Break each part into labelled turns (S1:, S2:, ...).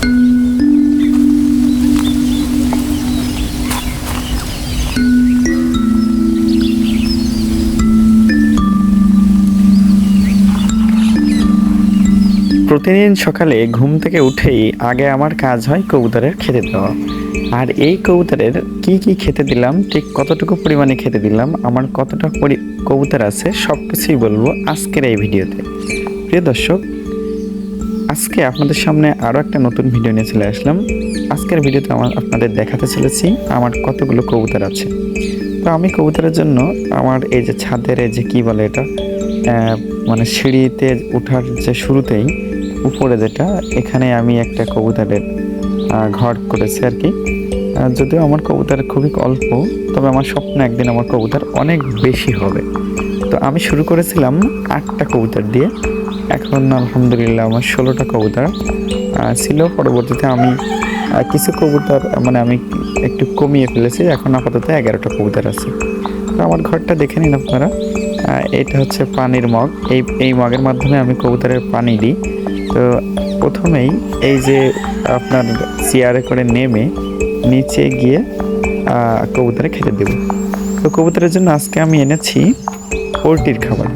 S1: প্রতিদিন সকালে ঘুম থেকে উঠেই আগে আমার কাজ হয় কবুতরের খেতে দেওয়া। আর এই কবুতরের কি কি খেতে দিলাম, ঠিক কতটুকু পরিমাণে খেতে দিলাম, আমার কতটা কবুতর আছে সব কিছুই বলব আজকের এই ভিডিওতে। প্রিয় দর্শক আজকে আপনাদের সামনে আরও একটা নতুন ভিডিও নিয়ে চলে আসলাম। আজকের ভিডিওতে আমার আপনাদের দেখাতে চলেছি আমার কতগুলো কবুতর আছে। তো আমি কবুতরের জন্য আমার এই যে ছাদের এই যে কী বলে এটা মানে সিঁড়িতে ওঠার যে শুরুতেই উপরে যেটা, এখানে আমি একটা কবুতরের ঘর করেছি আর কি। যদিও আমার কবুতর খুবই অল্প, তবে আমার স্বপ্ন একদিন আমার কবুতর অনেক বেশি হবে। তো আমি শুরু করেছিলাম আটটা কবুতর দিয়ে। এখন আলহামদুলিল্লাহ আমার ষোলোটা কবুতর ছিল। পরবর্তীতে আমি কিছু কবুতর মানে আমি একটু কমিয়ে ফেলেছি। এখন আপাতত এগারোটা কবুতর আছে। তো আমার ঘরটা দেখে নিন আপনারা। এটা হচ্ছে পানির মগ। এই এই মগের মাধ্যমে আমি কবুতরের পানি দিই। তো প্রথমেই এই যে আপনার চেয়ারে করে নেমে নিচে গিয়ে কবুতরে খেতে দেব। তো কবুতরের জন্য আজকে আমি এনেছি পোলট্রির খাবার।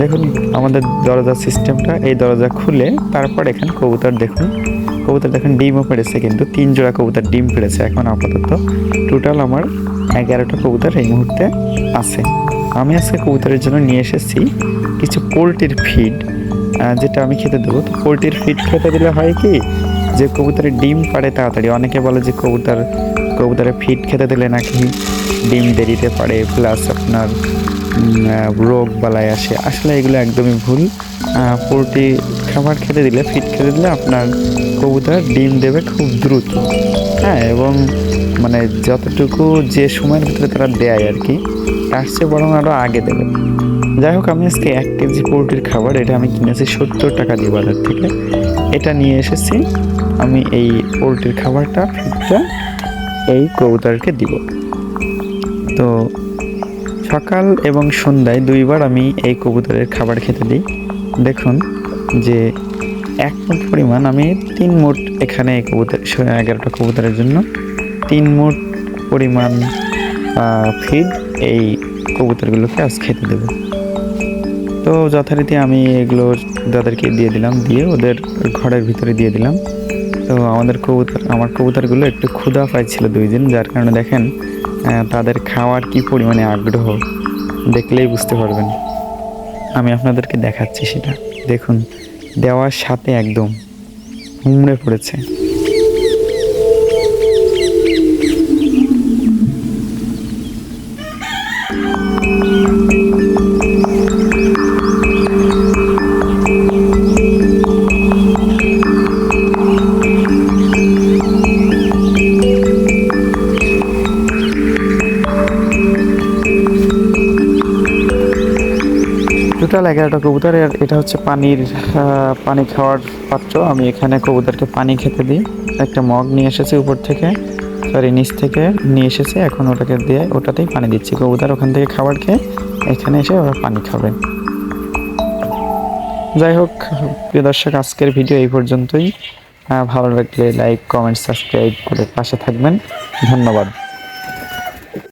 S1: দেখুন, আমাদের দরজা সিস্টেমটা এই দরজা খুলে তারপর এখানে কবুতর দেখুন। কবুতর দেখুন, ডিমও পেড়েছে কিন্তু তিন জোড়া কবুতর ডিম পেড়েছে এখন আপাতত। টোটাল আমার এগারোটা কবুতর এই মুহূর্তে আছে। আমি আজকে কবুতরের জন্য নিয়ে এসেছি কিছু পোলট্রির ফিড যেটা আমি খেতে দেবো। তো পোলট্রির ফিড খেতে দিলে হয় কি, যে কবুতরের ডিম পারে তাড়াতাড়ি। অনেকে বলে যে কবুতর, কবুতরের ফিড খেতে দিলে নাকি ডিম দেরিতে পারে প্লাস আপনার রোগ বালাই আসে। আসলে এগুলো একদমই ভুল। পোলট্রি খাবার খেতে দিলে ফিড খেতে দিলে আপনার কবুতর ডিম দেবে খুব দ্রুত। হ্যাঁ এবং মানে যতটুকু যে সময়ের ভিতরে তারা দেয় আর কি, তার চেয়ে বরং আরও আগে দেবে। যাই হোক, আমি আজকে এক কেজি পোলট্রির খাবার, এটা আমি কিনেছি সত্তর টাকা দিয়ে বাজার থেকে। এটা নিয়ে এসেছি। আমি এই পোলট্রির খাবারটা ফিটটা এই কবুতরকে দিব। তো সকাল এবং সন্ধ্যায় দুইবার আমি এই কবুতরের খাবার খেতে দিই। দেখুন যে এক মুঠ পরিমাণ আমি তিন মুঠ এখানে এই কবুতর এগারোটা কবুতরের জন্য, তিন মুঠ পরিমাণ ফিড এই কবুতরগুলোকে আজ খেতে দেবো। তো যথারীতি আমি এগুলো তাদেরকে দিয়ে দিলাম, দিয়ে ওদের ঘরের ভিতরে দিয়ে দিলাম। তো আমাদের কবুতর, আমার কবুতরগুলো একটু ক্ষুধা পাইছিল দুই দিন, যার কারণে দেখেন তাদের খাওয়ার কি পরিমাণে আগ্রহ, দেখলেই বুঝতে পারবেন। আমি আপনাদেরকে দেখাচ্ছি সেটা। দেখুন, দেওয়ার সাথে একদম হুমড়ে পড়েছে। টোটাল এগারোটা কবুতর। আর এটা হচ্ছে পানির পানি খাওয়ার পাত্র। আমি এখানে কবুতরকে পানি খেতে দিই। একটা মগ নিয়ে এসেছি উপর থেকে সরি নিচ থেকে নিয়ে এসেছি। এখন ওটাকে দিয়ে ওটাতেই পানি দিচ্ছি। কবুতর ওখান থেকে খাবার খেয়ে এখানে এসে ওরা পানি খাবে। যাই হোক, প্রিয় দর্শক, আজকের ভিডিও এই পর্যন্তই। ভালো লাগলে লাইক কমেন্ট সাবস্ক্রাইব করে পাশে থাকবেন। ধন্যবাদ।